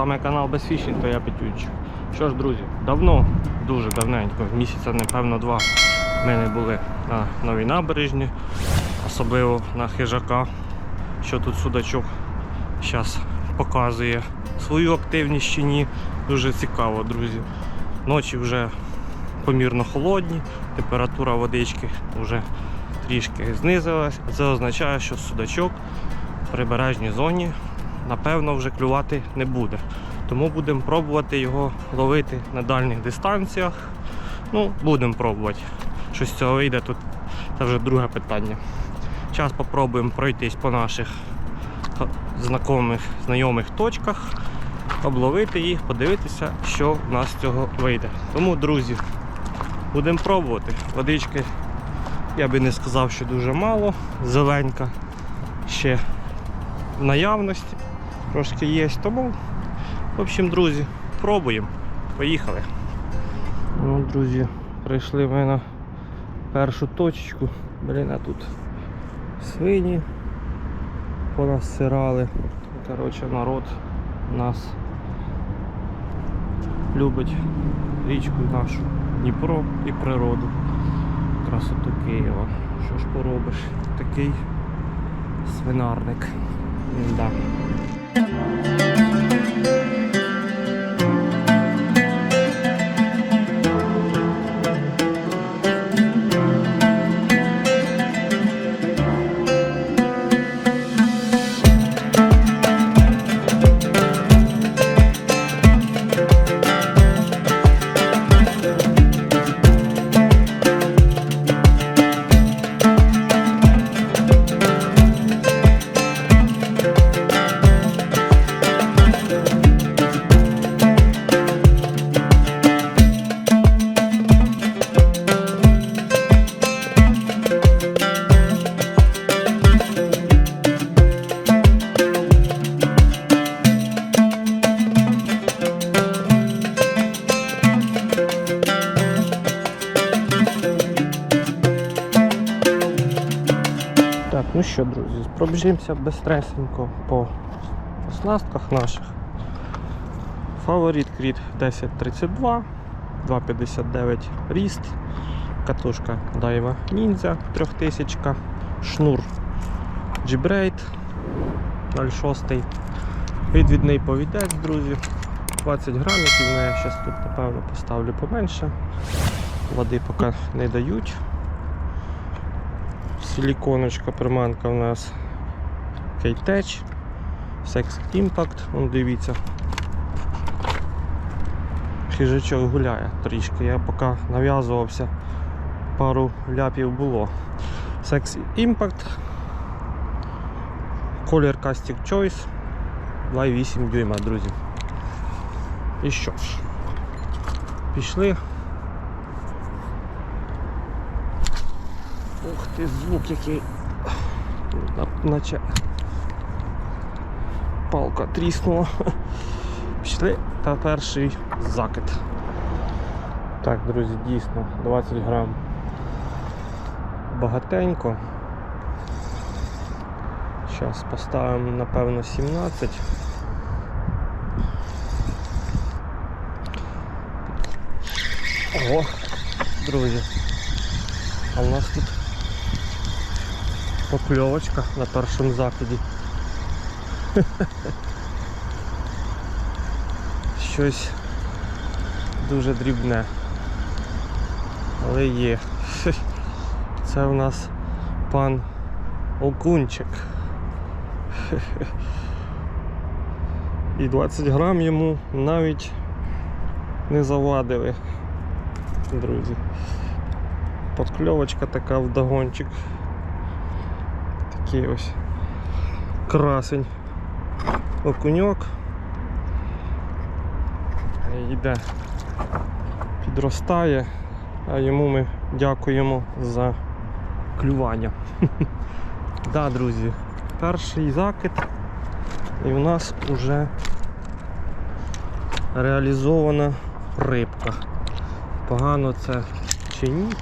Вами канал Безфішінг, то я Петючик. Що ж, друзі, давно, дуже давненько, місяця, напевно, два ми не були на новій набережні, особливо на хижака, що тут судачок зараз показує свою активність чи ні. Дуже цікаво, друзі. Ночі вже помірно холодні, температура водички вже трішки знизилась. Це означає, що судачок в прибережній зоні напевно вже клювати не буде. Тому будемо пробувати його ловити на дальніх дистанціях. Ну, будемо пробувати. Що з цього вийде, тут це вже друге питання. Зараз спробуємо пройтись по наших знайомих, знайомих точках, обловити їх, подивитися, що в нас з цього вийде. Тому, друзі, будемо пробувати. Водички я би не сказав, що дуже мало. Зеленька ще в наявності трошки є. Тому, в общем, друзі, пробуємо. Поїхали. Ну, друзі, прийшли ми на першу точечку. Блін, а тут свині понасирали. Коротше, народ нас любить річку нашу Дніпро і природу. Красоту Києва. Що ж поробиш? Такий свинарник. Да. うん。Пробіжимося безстресенько по оснастках наших. Фаворит Кріт 1032, 259 ріст, катушка Daiwa Ninja 3000, шнур G-Braid 06. Відвідний повідець, друзі. 20 грамів, ну, я зараз тут напевно поставлю поменше. Води поки не дають. Силіконочка приманка у нас K-Tech, Sex Impact, Вон дивіться. Хижачок гуляє трішки, я поки нав'язувався, пару ляпів було. Sex Impact, колір Castic Choice, 2,8 дюйма, друзі. І що ж, пішли. Ух ти, звук який. На- Наче палка тріснула. Пішли та перший закид. Так, друзі, дійсно, 20 грам багатенько. Зараз поставимо, напевно, 17. Ого, друзі. А у нас тут покльовочка на першому закиді. Щось дуже дрібне. Але є. Це у нас пан Окунчик. І 20 грам йому навіть не завадили, друзі. Подкльовочка така вдогончик. Такий ось красень. Окуньок. Йде, підростає, а йому ми дякуємо за клювання. Да, друзі, перший закид і у нас вже реалізована рибка. Погано це чи ні?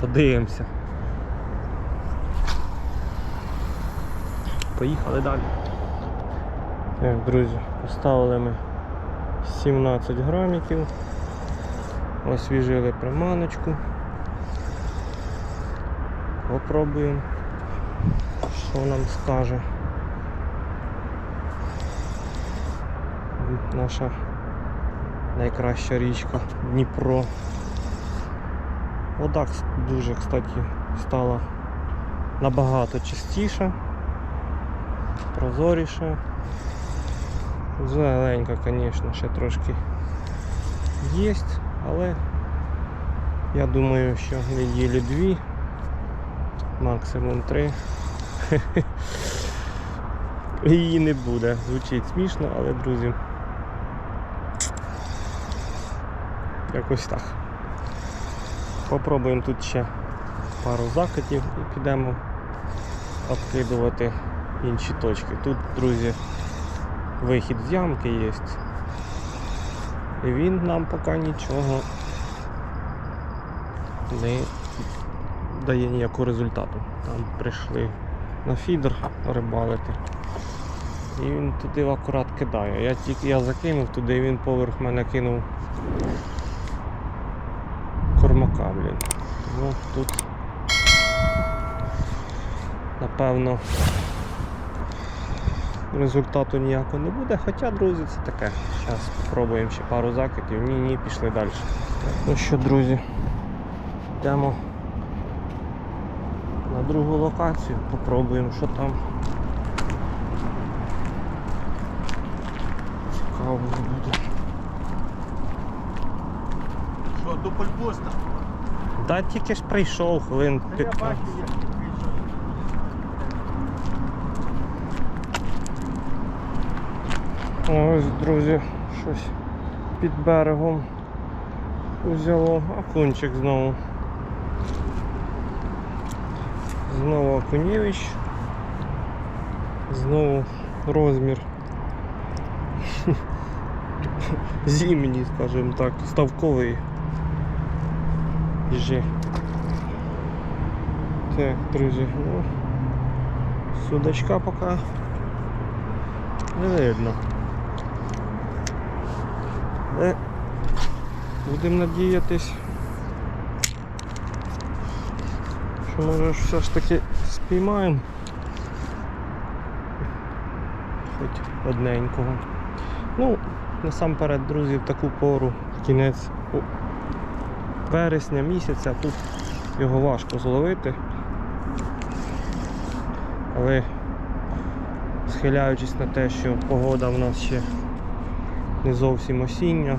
Подивимося. Поїхали далі. Так, друзі, поставили ми 17 граміків. Освіжили приманочку. Попробуємо, що нам скаже. Наша найкраща річка Дніпро. Вода дуже, кстати, стала набагато чистіша, прозоріша. Зеленька, звісно, ще трошки є, але я думаю, що неділі дві, максимум три. Її не буде. Звучить смішно, але, друзі. Якось так. Попробуємо тут ще пару закатів і підемо обкидувати інші точки. Тут, друзі, вихід з ямки є. І він нам поки нічого не дає ніякого результату. Там прийшли на фідер рибалити. І він туди акурат кидає. Я тільки я закинув туди, і він поверх мене кинув кормака, блін. Тому тут напевно результату ніякого не буде. Хоча, друзі, це таке. Зараз спробуємо ще пару закидів. Ні, ні, пішли далі. Ну що, друзі, йдемо на другу локацію, попробуємо, що там. Цікаво буде. Що, до польпоста? Да, тільки ж прийшов хвилин Та я 15. бачу, як ти прийшов. Ось, друзі, щось під берегом взяло. Окунчик знову. Знову окунєвич. Знову розмір. Зимній, скажімо так, ставковий. Жі. Так, друзі, ну, судачка поки не видно. Але будемо надіятись, що може все ж таки спіймаємо хоч одненького. Ну, насамперед, друзі, в таку пору, кінець вересня місяця, тут його важко зловити. Але схиляючись на те, що погода в нас ще не зовсім осіння,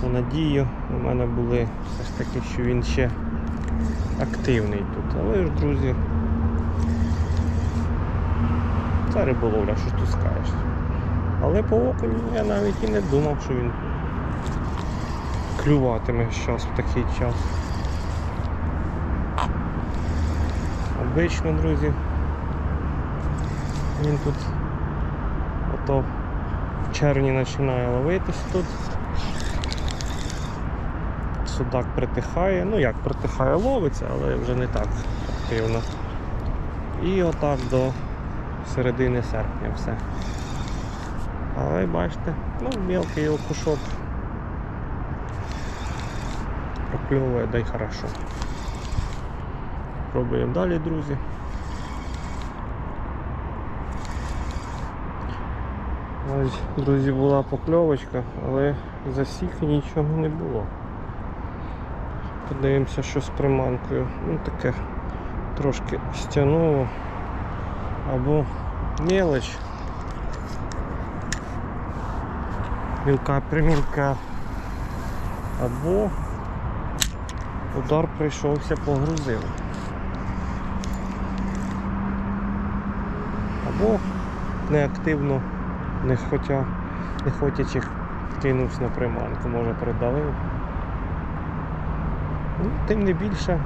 то надію у мене були все ж таки, що він ще активний тут. Але ж, друзі, це риболовля, що ж тут скажеш. Але по окуню я навіть і не думав, що він клюватиме зараз в такий час. Обично, друзі, він тут ото в червні починає ловитись тут. Судак притихає, ну як притихає, ловиться, але вже не так активно. І отак до середини серпня все. Але бачите, ну мелкий окушок прокльовує, да й хорошо. Пробуємо далі, друзі. Ось, друзі, була покльовочка, але засік нічого не було. Подивимося, що з приманкою. Ну таке трошки стягнуло. Або мелоч. Мілка примілка. Або удар прийшовся погрузив. Або неактивно, не хотя, не хотячи кинувся на приманку, може придавив. Ну, тим не більше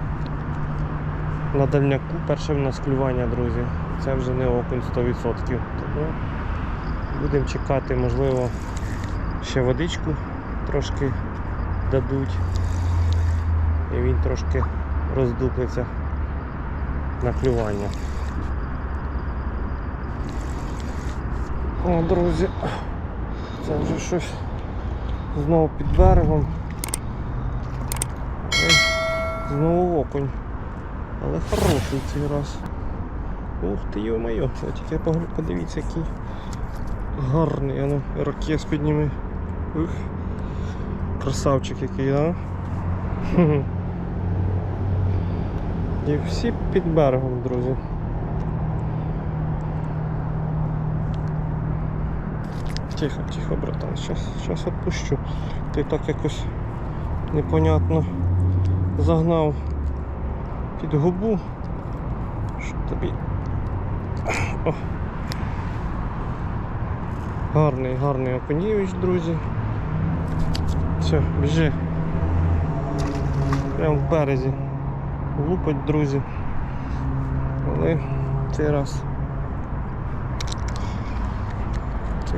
на дальняку перше в нас клювання, друзі. Це вже не окунь 100%. Тому будемо чекати, можливо, ще водичку трошки дадуть. І він трошки роздуплиться на клювання. О, друзі, це вже щось знову під берегом. Е, Знову окунь. Але хороший цей раз. Ух ти йо-моє, тільки подивіться, який гарний. А ну, ракес підніми. Ух. Красавчик який, да? І всі під берегом, друзі. Тихо, тихо, братан, щас, щас відпущу. Ти так якось непонятно загнав під губу. Що тобі. О. Гарний, гарний окунівич, друзі. Все, біжи. Прямо в березі. Лупать, друзі. Але цей раз.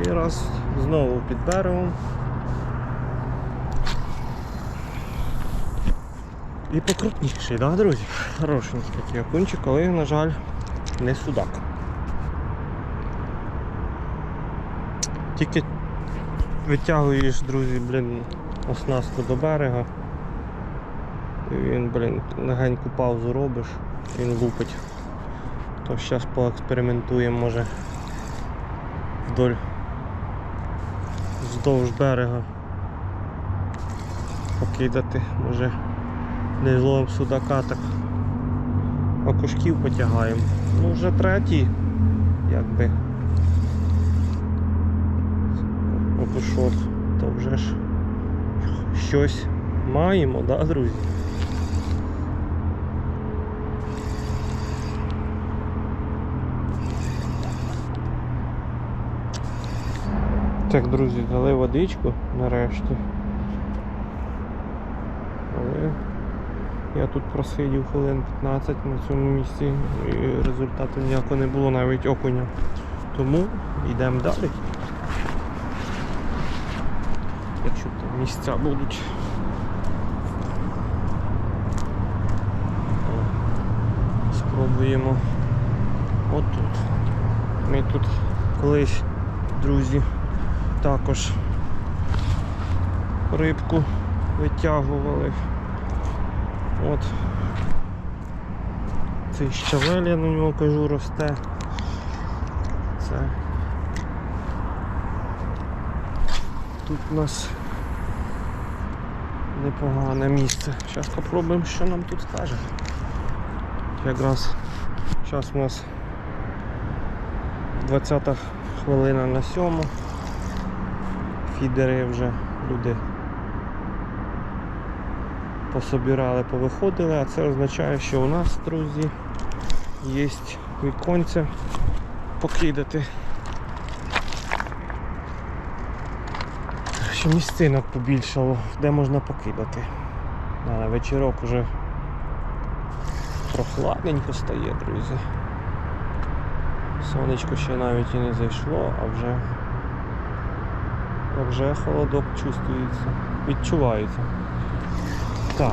Цей раз знову під берегом. І покрупніший, да, друзі? Хорошенький такий окунчик, але, на жаль, не судак. Тільки витягуєш, друзі, блін, оснастку до берега. І він, блін, легеньку паузу робиш, він лупить. То зараз поекспериментуємо, може вдоль вздовж берега покидати, може не зловим судака, так окушків потягаємо. Ну вже третій, якби окушок, то вже ж щось маємо, да, друзі? Так, друзі, дали водичку нарешті. Але я тут просидів хвилин 15 на цьому місці і результату ніякого не було, навіть окуня. Тому йдемо далі. Якщо там місця будуть. Спробуємо отут. Ми тут колись, друзі, також рибку витягували. От цей щавель, я на нього кажу, росте. Це тут у нас непогане місце. Зараз спробуємо, що нам тут скаже. Якраз зараз у нас 20 хвилина на сьому. Фідери вже люди пособирали, повиходили, а це означає, що у нас, друзі, є віконця покидати. Що місцинок побільшало, де можна покидати. А на вечірок уже прохладненько стає, друзі. Сонечко ще навіть і не зайшло, а вже, вже холодок чувствується, відчувається. Так.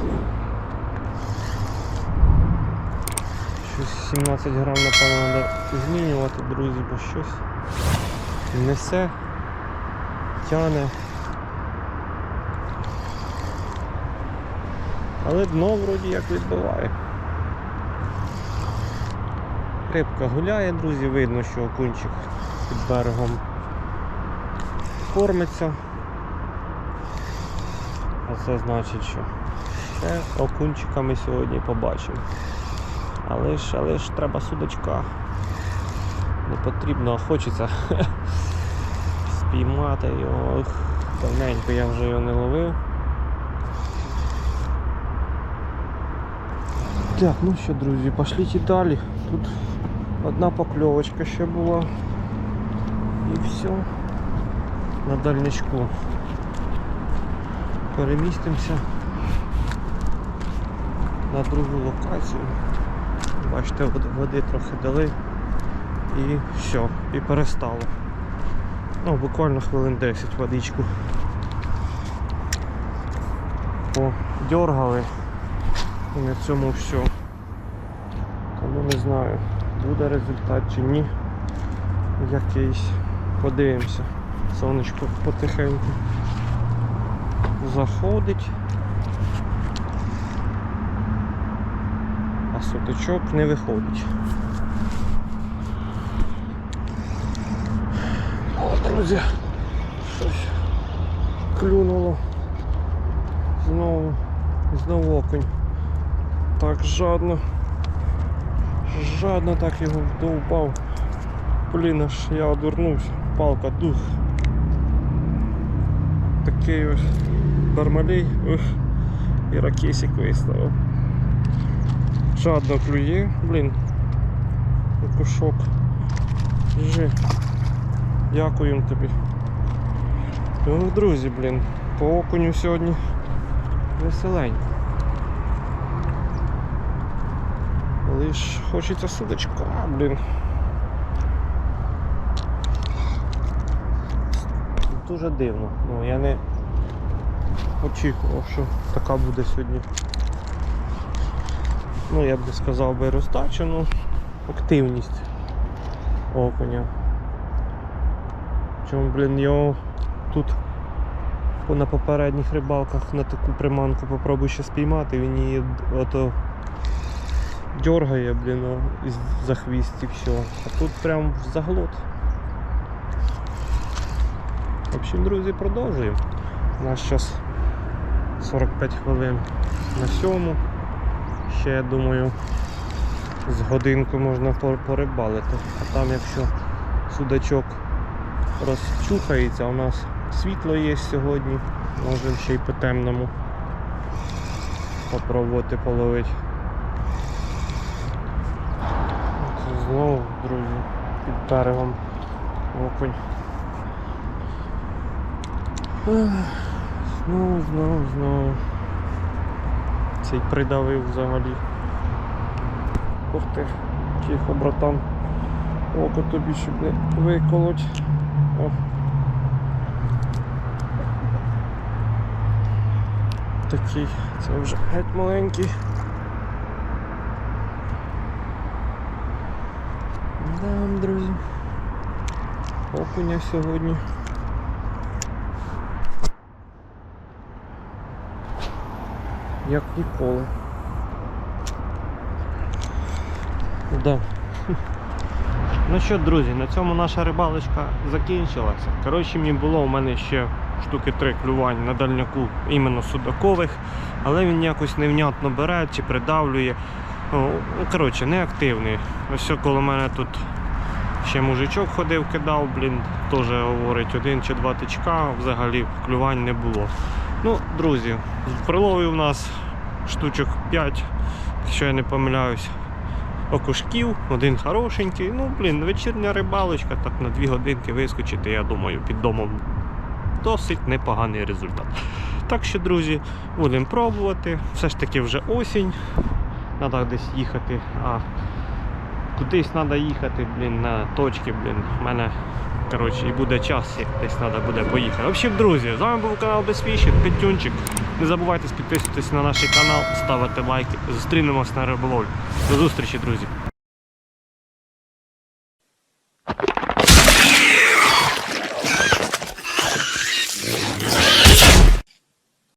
Щось 17 грам, напевно, треба змінювати, друзі, бо щось несе, тяне. Але дно вроді як відбиває. Рибка гуляє, друзі, видно, що окунчик під берегом кормиться. А це значить, що це окунчика ми сьогодні побачимо. Але ж, але ж треба судочка. Не потрібно, а хочеться спіймати його. Давненько я вже його не ловив. Так, ну що, друзі, пошліть і далі. Тут одна покльовочка ще була. І все. На дальничку перемістимося на другу локацію. Бачите, води, трохи дали і все, і перестало. Ну, буквально хвилин 10 водичку. Подергали і на цьому все. Тому не знаю, буде результат чи ні. Якийсь. Подивимося. Сонечко потихеньку заходить. А сутичок не виходить. О, друзі, щось клюнуло. Знову, знову окунь. Так жадно. Жадно так його вдовбав. Блін, аж я одвернувся. Палка дух. Такий ось бармалей. Ух. І ракесик виставив. Жадно клює, блін. Кушок. Жи. Дякуємо тобі. Ну, друзі, блін, по окуню сьогодні веселенько. Лиш хочеться судочка, блін. Дуже дивно. Ну, я не очікував, що така буде сьогодні. Ну, я б сказав би розтача, ну активність окуня. Чому, блін, його тут на попередніх рибалках на таку приманку попробуй ще спіймати, він її ото дергає, блін, за хвіст і все. А тут прям заглот. В общем, друзі, продовжуємо. У нас зараз 45 хвилин на сьому. Ще я думаю, з годинку можна порибалити. А там якщо судачок розчухається, у нас світло є сьогодні, можемо ще й по темному попробувати половити. Знову, друзі, під берегом окунь. Знову, знову, знову. Цей придавив взагалі. Ух ти, тихо, братан. Око тобі щоб не виколоть. О. Такий, це вже геть маленький. Да, друзі. Окуня сьогодні. Як ніколи. Да. Ну що, друзі, на цьому наша рибалочка закінчилася. Коротше, мені було у мене ще штуки три клювань на дальняку іменно судакових, але він якось невнятно бере чи придавлює. Ну, коротше, неактивний. Ось коло мене тут ще мужичок ходив, кидав, блін, теж говорить, один чи два тичка, взагалі клювань не було. Ну, друзі, приловив у нас штучок 5, якщо я не помиляюсь окушків, один хорошенький. Ну, блін, вечірня рибалочка, так на дві годинки вискочити, я думаю, під домом досить непоганий результат. Так що, друзі, будемо пробувати. Все ж таки вже осінь. Треба десь їхати. А кудись треба їхати, блін, на точки, блін. У мене коротше, і буде час, як десь треба буде поїхати. В общем, друзі, з вами був канал Безфіші, Петюнчик. Не забувайте підписуватись на наш канал, ставити лайки. Зустрінемось на риболовлі. До зустрічі, друзі!